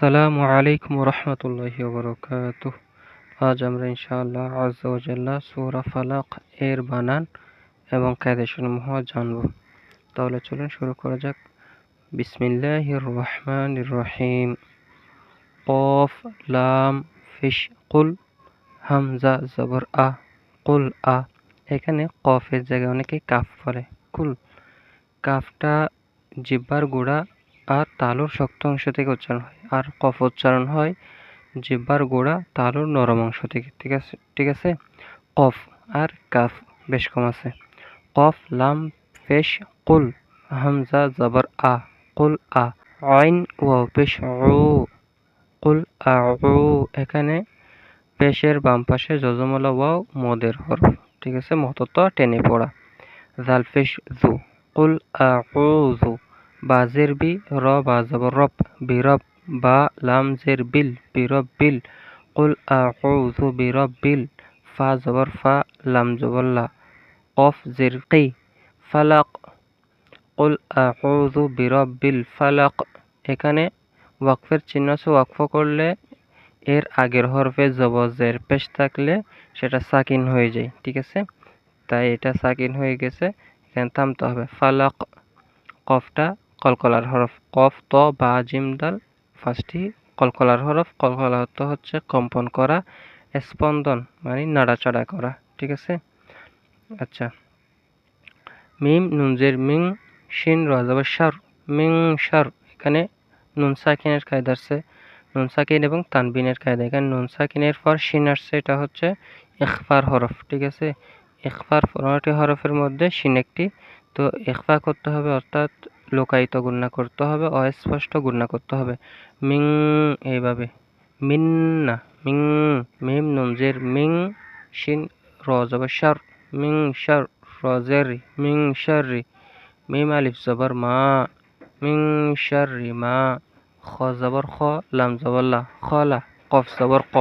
আসসালামু আলাইকুম রহমতুল্লাহি ওবরকাত আজ আমরা ইনশাআল্লাহ আজ্লাহ সুরা ফালাক এর বানান এবং কায়দাসমূহ জানব। তাহলে চলুন শুরু করা যাক। বিসমিল্লাহ রহমান রহিম। কফ, লাম, ফিশ, কুল, হামজা, জবর, আ, কুল, আ। এখানে কফের জায়গায় অনেকে কাফ পরে কুল, কাফটা জিব্বার গোড়া আর তালুর শক্ত অংশ থেকে উচ্চারণ হয়। আর কফ উচ্চারণ হয় জিব্বার গোড়া তালুর নরম অংশ থেকে, ঠিক আছে? ঠিক আছে? কফ আর কাফ বেশ কম আছে। কফ, লাম, ফেশ, কুল, হামজা, জবর, আ, কুল, আ, আইন, ওয়াও পেশ ও কুল, আ ও এখানে পেশের বাম পাশে যজমলা, ওয়াও, মদের হরফ, ঠিক আছে? মতত টেনে পড়া। জাল, ফেশ, জু, কুল, আ জু। বা জের বি র বা জবর রব বিরব বা লাম জের বিল বিরব বিল, কুল আউযু বিরব্বিল ফা জবর ফা, লাম জবর লা, কফ জের কি, ফালাক, কুল আউযু বিরব্বিল ফালাক, এখানে ওয়াকফের চিহ্ন আছে, ওয়াকফ করলে এর আগের হরফে জবজের পেশ থাকলে সেটা সাকিন হয়ে যায়, ঠিক আছে? তাই এটা সাকিন হয়ে গেছে, এখানে থামতে হবে, ফালাক, কফটা কলকলার হরফ কফ, ত, বা, জিম, দাল ফার্স্টটি কলকলার হরফ, কলকলা অর্থ হচ্ছে কম্পন করা, স্পন্দন মানে নাড়াচাড়া করা, ঠিক আছে? আচ্ছা। মিম, নুনজের মিং, শিন রাজাবার সার মিং সার এখানে নুন সাকিনের কায়দা আসছে। নুন সাকিন এবং তানবিনের কায়দা, এখানে নুন সাকিনের পর শিন আসছে, এটা হচ্ছে ইখফার হরফ, ঠিক আছে? ইখফার পনেরোটি হরফের মধ্যে শিন একটি। তো ইখফা করতে হবে অর্থাৎ লোকায়িত গুণনা করতে হবে, অস্পষ্ট গুণনা করতে হবে। মিং এইভাবে। মিন্না মিং, মিম নুনজের মিং, শিন রজব শার, মিং, শার রজেরি মিং, শারি মিম, আলিফ জবর, মা, মিং, শারি মা, খ জবর, খ, লাম জবল্লা খলা কফ জবর, ক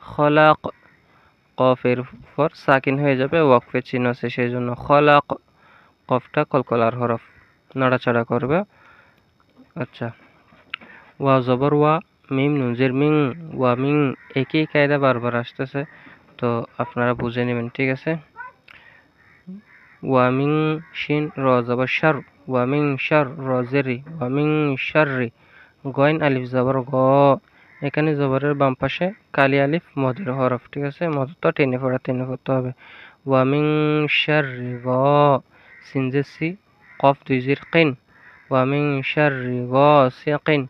খলাক কফের পর সাকিন হয়ে যাবে, ওয়াকফের চিহ্ন আছে, সেই জন্য খলাক কফটা কলকলার হরফ। নাড়াচাড়া করবে। আচ্ছা। ওয়া জবর ওয়া মিম নুনজের মিং ওয়া মিং একই কায়দা বারবার আসতেছে, তো আপনারা বুঝে নেবেন, ঠিক আছে? ওয়া মিং শিন র জবর শার, ওয়া মিং শার রজেরি ওয়া মিং শাররি গয়ন আলিফ জবর গ। এখানে জবরের বাম পাশে কালি আলিফ, মদের হরফ, ঠিক আছে? মদের তো টেনে পড়া, টেনে পড়তে হবে। ওয়ামিং শাররি গ সিনজেসি জির কিন ওয়ামিং শাররি গাসিকিন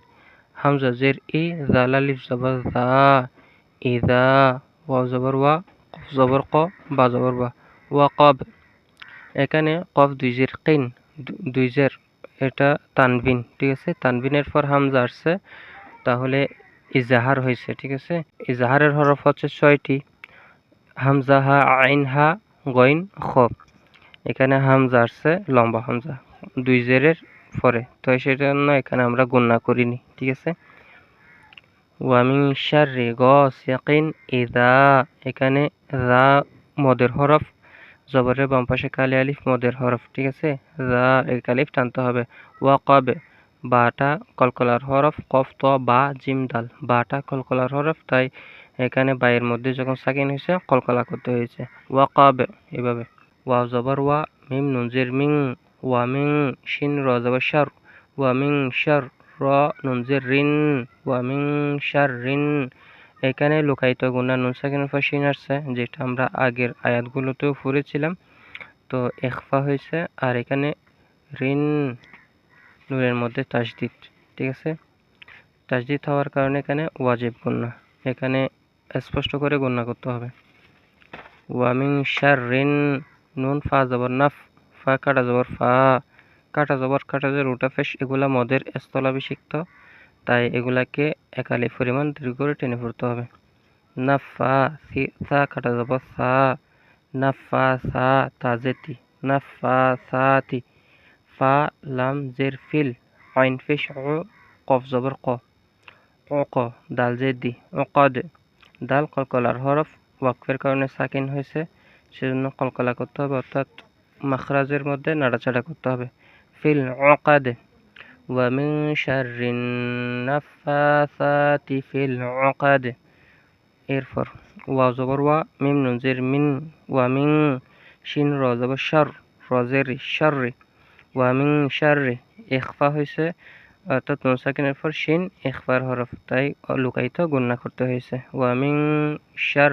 হামজা জের ই জাল আলিফ জবর যা ইদা ওয়া জবর ওয়া কফ জবর ক বা জবর বা ওয়া কব এখানে কফ দুই জির কিন দুই জের এটা তানবিন, ঠিক আছে? তানবিনের পর হামজা আসছে। তাহলে ইজাহার হয়েছে, ঠিক আছে? ইজাহারের হরফ হচ্ছে ছয়টি। হামজা হা আইন হা গইন খ এখানে হামজা আসছে, লম্বা হামজা। দুই জেরের পরে। তো সেটার জন্য এখানে আমরা গুণনা করিনি, ঠিক আছে? ওয়ামিং শাররি গসিকিন ইদা। এখানে রা মদের হরফ, জবরের বাম পাশে কালি আলিফ, মদের হরফ, ঠিক আছে? রা এই কালিফ টানতে হবে। ওয়া কবে, বাটা কলকলার হরফ, কফ, ত, বা, জিম, দাল। বাটা কলকলার হরফ, তাই এখানে বাইয়ের মধ্যে যখন সাকিন হয়েছে, কলকলা করতে হয়েছে। ওয়া কবে, এভাবে। ওয়া মিম নুনজের মিং ওয়া মিং শিন র জবর শার ওয়া মিং শার র নুনজের রিন ওয়া মিং শার রিন এখানে লোকায়িত গুণা নুন সাকিনের পর শিন আসছে, যেটা আমরা আগের আয়াতগুলোতেও পড়েছিলাম। তো এখফা হয়েছে, আর এখানে রিন নুনের মধ্যে তাজদিদ ঠিক আছে? তাজদিদ হওয়ার কারণে এখানে ওয়াজিব গুণা। এখানে স্পষ্ট করে গুণা করতে হবে। ওয়ামিং শার রিন নুন, ফা, জবর নাফ ফা, কাটা, জবর, ফা, কাটা, জবর, কাটা, যে রুটা ফেস, এগুলা মদের স্থলাভিষিক্ত। তাই এগুলাকে একালি পরিমাণ দীর্ঘ করে টেনে পড়তে হবে। নাফা সি, সা, কাটা, জবর, সা নাফা সা তাজেতি নাফা সাতি ফা লাম, জের, ফিল, আইন, ফিস ও কফ, জবর, ক ও ক, দাল জেদি ও কদ দাল কলকলার হরফ, ওয়াকফের কারণে সাকিন হয়েছে। সেজন্য কলকালা করতে হবে, অর্থাৎ মাখরাজের মধ্যে নাড়াচাড়া করতে হবে। ফিল অকাদে ওয়ামিং শারিন নাফাসাতি ফিল অকাদে এরপর ওয়া জবর ওয়া, মিম নজের মিন ওয়ামিং শিন র জবর শর, রজের শর ওয়ামিং শর ইখফা হয়েছে, অর্থাৎ নুনসাকিনের পর শিন, ইখফার হরফ। তাই লুকায়িত গুণনা করতে হয়েছে। ওয়ামিং শার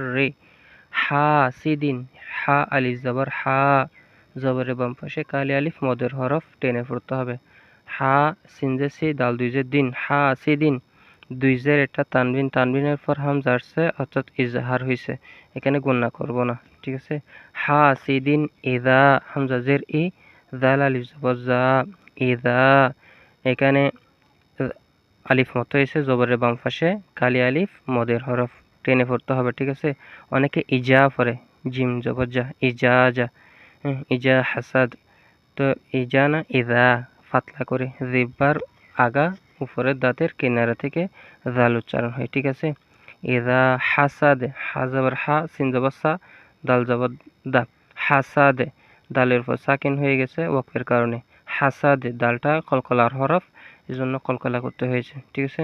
হা সিদিন, হা আলিফ জবর, হা জবরের বাম পাশে কালি আলিফ, মদের হরফ টেনে পড়তে হবে। হা সিনজে সি, দাল দুইজের দিন, হা সি দিন দুইজের এটা তানবিন, তানবিনের পর হামজা আসছে অর্থাৎ ইজহার হয়েছে এখানে গুণনা করব না, ঠিক আছে? হা সি দিন ইদা, হামজা জের ই, দাল আলিফ জবর, জা, ইদা। এখানে আলিফ মতো এসে জবরের বাম পাশে কালি আলিফ, মদের হরফ। টেনে পড়তে হবে ঠিক আছে? অনেকে ইজা পড়ে জিম জবর যা ইজা যা হ্যাঁ, ইজা হাসাদ তো ইজা না ইদা ফাতলা করে জিব্বার আগা উপরের দাঁতের কিনারা থেকে জাল উচ্চারণ হয় ঠিক আছে? ইদা হাসাদে হাজাবার হা সিন জবর সা দাল জবর দা হাসাদে দালের উপর সাকিন হয়ে গেছে ওয়াকের কারণে হাসাদে দালটা কলকলার হরফ এই জন্য কলকলা করতে হয়েছে ঠিক আছে?